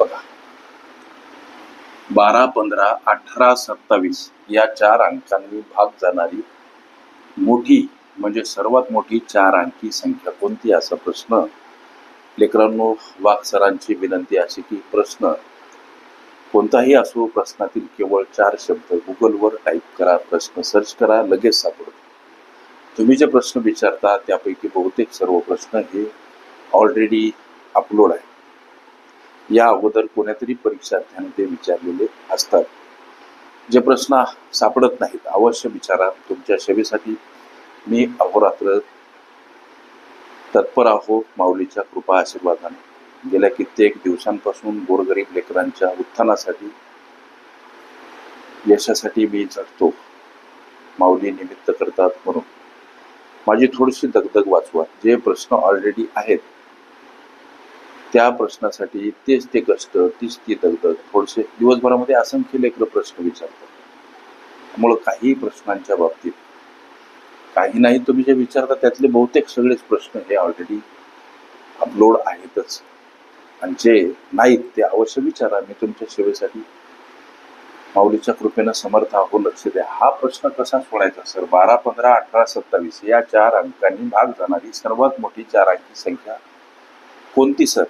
बघा. बारा पंधरा अठरा सत्तावीस या चार अंकांनी भाग जाणारी मोठी म्हणजे सर्वात मोठी चार अंकी संख्या कोणती? असा प्रश्न. लेकरांनो वाघ सरांची विनंती अशी की प्रश्न कोणताही असो प्रश्नातील केवळ चार शब्द गुगलवर टाईप करा प्रश्न सर्च करा लगेच सापडतो. तुम्ही जे प्रश्न विचारता त्यापैकी बहुतेक सर्व प्रश्न हे ऑलरेडी अपलोड आहे या अगोदर कोण्यातरी परीक्षार्थ्याने ते विचारलेले असतात. जे प्रश्न सापडत नाहीत अवश्य विचारा. तुमच्या सेवेसाठी मी अहोरात्र तत्पर आहो. माऊलीच्या कृपा आशीर्वादाने. गेल्या कित्येक दिवसांपासून गोरगरीब लेकरांच्या उत्थानासाठी यशासाठी मी झटतो माऊली निमित्त करतात म्हणून. माझी थोडीशी दगदग वाचवा. जे प्रश्न ऑलरेडी आहेत त्या प्रश्नासाठी तेच ते कष्ट तीच ती दगदग थोडेसे दिवसभरामध्ये असंख्य लेकर प्रश्न विचारतात. त्यामुळं काही प्रश्नांच्या बाबतीत काही नाही तुम्ही जे विचारता त्यातले बहुतेक सगळेच प्रश्न हे ऑलरेडी अपलोड आहेतच. आणि जे नाहीत ते अवश्य विचारा मी तुमच्या सेवेसाठी माऊलीच्या कृपेनं समर्थ आहो लक्ष द्या. हा प्रश्न कसा सोडायचा सर? बारा पंधरा अठरा सत्तावीस या चार अंकांनी भाग जाणारी सर्वात मोठी चार अंकी संख्या कोणती सर?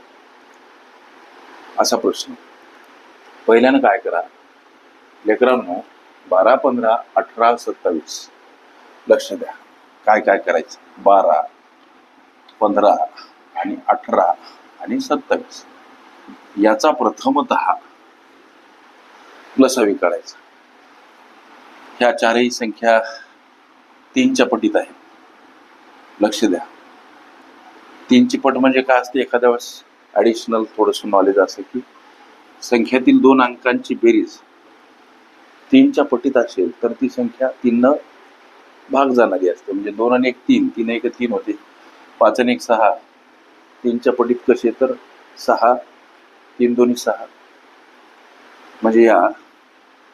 असा प्रश्न. पहिल्यानं काय करा? लेकरांनो बारा पंधरा अठरा सत्तावीस. लक्ष द्या. काय काय करायचं? बारा पंधरा आणि अठरा आणि सत्तावीस. याचा प्रथमत लसावी काढायचा. ह्या चारही संख्या तीनच्या पटीत आहेत. लक्ष द्या. तीनची पट म्हणजे काय असते? एखाद्या वेळेस ॲडिशनल थोडंसं नॉलेज असं की संख्यातील दोन अंकांची बेरीज तीनच्या पटीत असेल तर ती संख्या तीननं भाग जाणारी असते. म्हणजे दोन आणि एक तीन तीन एक तीन होते. पाच आणि एक सहा तीनच्या पटीत कसे तर सहा तीन दोन्ही सहा. म्हणजे या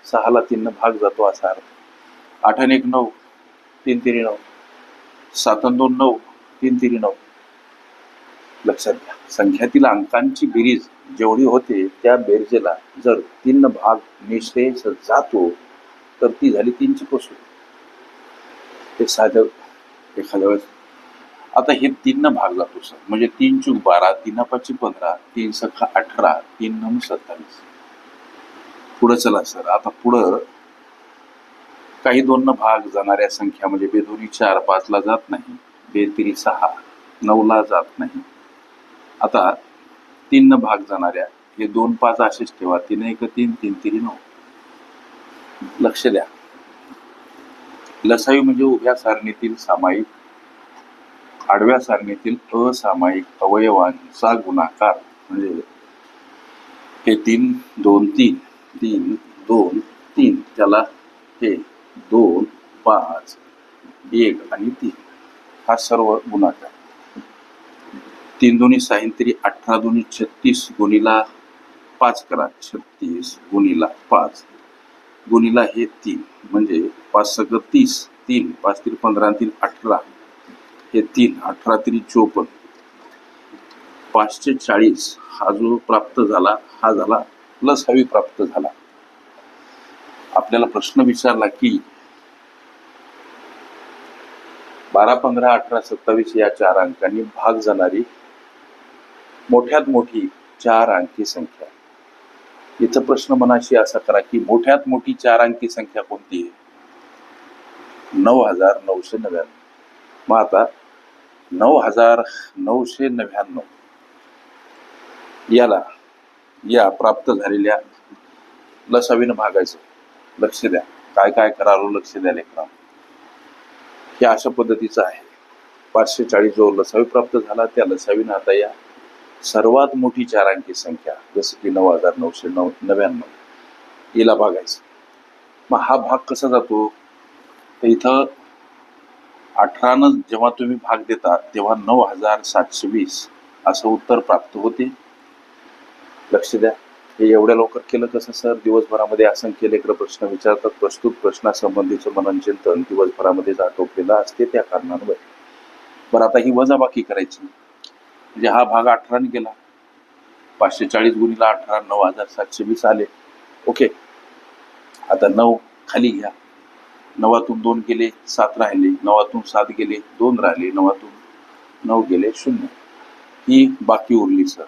सहाला तीननं भाग जातो असा अर्थ. आठ आणि एक नऊ तीन तिरी नऊ. सात आणि दोन नऊ तीन तिरी नऊ. लक्षात घ्या. संख्यातील अंकांची बेरीज जेवढी होते त्या बेरजेला जर तीन भाग निश्चयच जातो तर ती झाली तीनची कोसळी. ते साधं एखाद्या वेळेस. आता हे तीन भाग जातो सर. म्हणजे तीन चूक बारा तीन पाचशे पंधरा तीन सखा अठरा तीन नऊ सत्तावीस. पुढं चला सर. आता पुढं काही दोन भाग जाणाऱ्या संख्या म्हणजे बेदोनी चार पाचला जात नाही बेतिरी सहा नऊला जात नाही. आता तीन भाग जाणाऱ्या हे दोन पाच असेच ठेवा तीन एक तीन तीन तिरी नऊ. लक्ष द्या. लसायू म्हणजे उभ्या सारणीतील सामायिक आडव्या सारणीतील असामायिक अवयवांचा गुणाकार. म्हणजे हे तीन दोन तीन तीन दोन तीन त्याला हे दोन पाच एक आणि तीन. हा सर्व गुणाकार. तीन दोन्ही साहित्य अठरा दोन्ही छत्तीस गुणीला पाच करा. छत्तीस गुणीला पाच. गुणीला हे तीन. म्हणजे पाच सगळं तीस. तीन पाच तीन पंधरा तीन अठरा. हे तीन अठरा तरी चोपन्न. पाचशे चाळीस हा जो प्राप्त झाला हा झाला प्लस हवी प्राप्त झाला. आपल्याला प्रश्न विचारला की बारा पंधरा अठरा सत्तावीस या चार अंकांनी भाग जाणारी मोठ्यात मोठी चार अंकी संख्या. इथं प्रश्न मनाशी असा करा की मोठ्यात मोठी चार अंकी संख्या कोणती आहे? नऊ हजार नऊशे नव्याण्णव. मग आता नऊ हजार नऊशे नव्याण्णव. याला या प्राप्त झालेल्या लसावीनं भागायचं. लक्ष द्या. काय काय करावं लक्ष द्या लेकरा. हे अशा पद्धतीचं आहे. पाचशे चाळीस जो लसावी प्राप्त झाला त्या लसावीनं आता या सर्वात मोठी चार अंकी संख्या जसं की नऊ हजार नऊशे नऊ नव्याण्णव. याला भागायचं मग हा भाग कसा जातो? तर इथं अठरानं जेव्हा तुम्ही भाग देता तेव्हा नऊ हजार सातशे वीस असं उत्तर प्राप्त होते. लक्ष द्या. हे एवढ्या लवकर केलं कसं सर? दिवसभरामध्ये असंख्य लेकर प्रश्न विचारतात. प्रस्तुत प्रश्नासंबंधीचं मनन चिंतन दिवसभरामध्येच आटोपलेलं असते त्या कारणांवर बरं आता ही वजाबाकी करायची. म्हणजे हा भाग अठराने गेला पाचशे चाळीस गुणीला अठरा नऊ हजार सातशे वीस आले. ओके. आता नऊ खाली घ्या. नवातून दोन गेले सात राहिले. नवातून सात गेले दोन राहिले. नवातून नऊ गेले शून्य. ही बाकी उरली सर.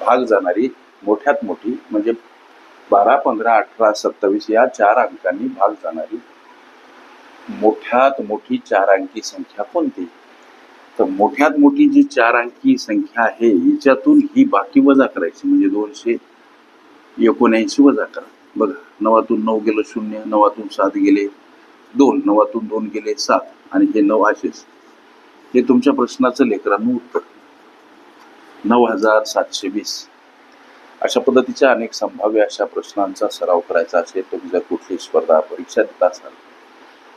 भाग जाणारी मोठ्यात मोठी म्हणजे बारा पंधरा अठरा सत्तावीस या चार अंकांनी भाग जाणारी मोठ्यात मोठी चार अंकी संख्या कोणती? तर मोठ्यात मोठी जी चार अंकी संख्या आहे हिच्यातून ही बाकी वजा करायची म्हणजे दोनशे एकोणऐंशी वजा करा. बघा नवातून नऊ गेलं शून्य नवातून सात गेले दोन नवातून दोन गेले सात आणि हे नऊ असेच. हे तुमच्या प्रश्नाचं लेकरांनो उत्तर. नऊ हजार सातशे वीस. अशा पद्धतीच्या अनेक संभाव्य अशा प्रश्नांचा सराव करायचा असेल तुम्ही जर कुठली स्पर्धा परीक्षा देत असाल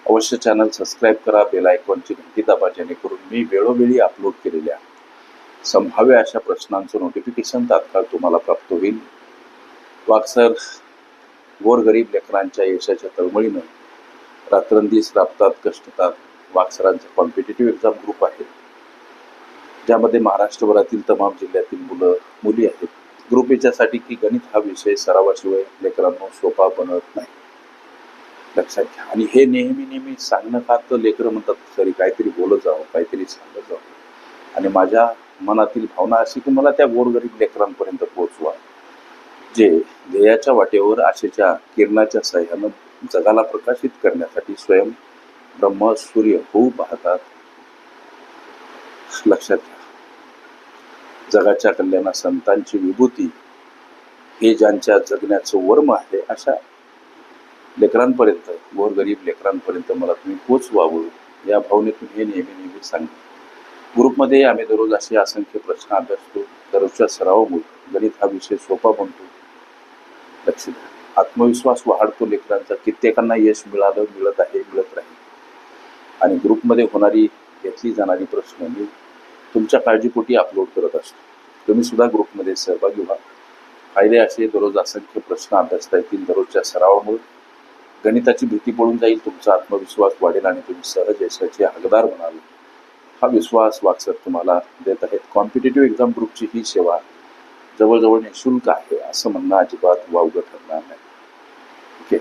अवश्य चॅनल सबस्क्राईब करा बेल आयकॉनची घंटी दाबा जेणेकरून मी वेळोवेळी अपलोड केलेल्या संभाव्य अशा प्रश्नांचं नोटिफिकेशन तात्काळ तुम्हाला प्राप्त होईल. वाक्सर गोरगरीब लेकरांच्या यशाच्या तळमळीनं रात्रंदिवस राबतात कष्टतात. वाक्सरांचा कॉम्पिटेटिव्ह एक्झाम ग्रुप आहे. ज्यामध्ये महाराष्ट्रभरातील तमाम जिल्ह्यातील मुलं मुली आहेत. ग्रुप याच्यासाठी की गणित हा विषय सरावाशिवाय लेकरांना सोपा बनत नाही. लक्षात घ्या. आणि हे नेहमी नेहमी सांगणं का? तर लेकरं म्हणतात सरी काहीतरी बोलत जावं काहीतरी सांगत जावं. आणि माझ्या मनातील भावना अशी की मला त्या गोरगरीब लेकरांपर्यंत पोहोचवा. जे ध्येयाच्या वाटेवर आशेच्या किरणाच्या सहाय्यानं जगाला प्रकाशित करण्यासाठी स्वयं ब्रह्म सूर्य होऊ पाहतात. लक्षात घ्या. जगाच्या कल्याणा संतांची विभूती हे ज्यांच्या जगण्याचं वर्म आहे अशा लेकरांपर्यंत गोरगरीब लेकरांपर्यंत मला तुम्ही पोचवावं या भावनेतून हे नेहमी नेहमी सांगतो. ग्रुपमध्ये आम्ही दररोज असे असंख्य प्रश्न अभ्यासतो दररोजच्या सरावामुळे गणित हा विषय सोपा बनतो. लक्ष द्या. आत्मविश्वास वाढतो लेकरांचा कित्येकांना यश मिळालं मिळत आहे मिळत राहील. आणि ग्रुपमध्ये होणारी घेतली जाणारी प्रश्न मी तुमच्या काळजीपोटी अपलोड करत असतो. तुम्ही सुद्धा ग्रुपमध्ये सहभागी व्हा. फायदे असे दररोज असंख्य प्रश्न अभ्यासता येतील दररोजच्या सरावामुळे. गणिताची भीती पडून जाईल तुमचा आत्मविश्वास वाढेल आणि तुम्ही सहज यशाचे हकदार म्हणाल हा विश्वास वाक्सर तुम्हाला देत आहेत. कॉम्पिटेटिव्ह एक्झाम ग्रुपची ही सेवा जवळजवळ निशुल्क आहे असं म्हणणं अजिबात वावगं ठरणार नाही. ओके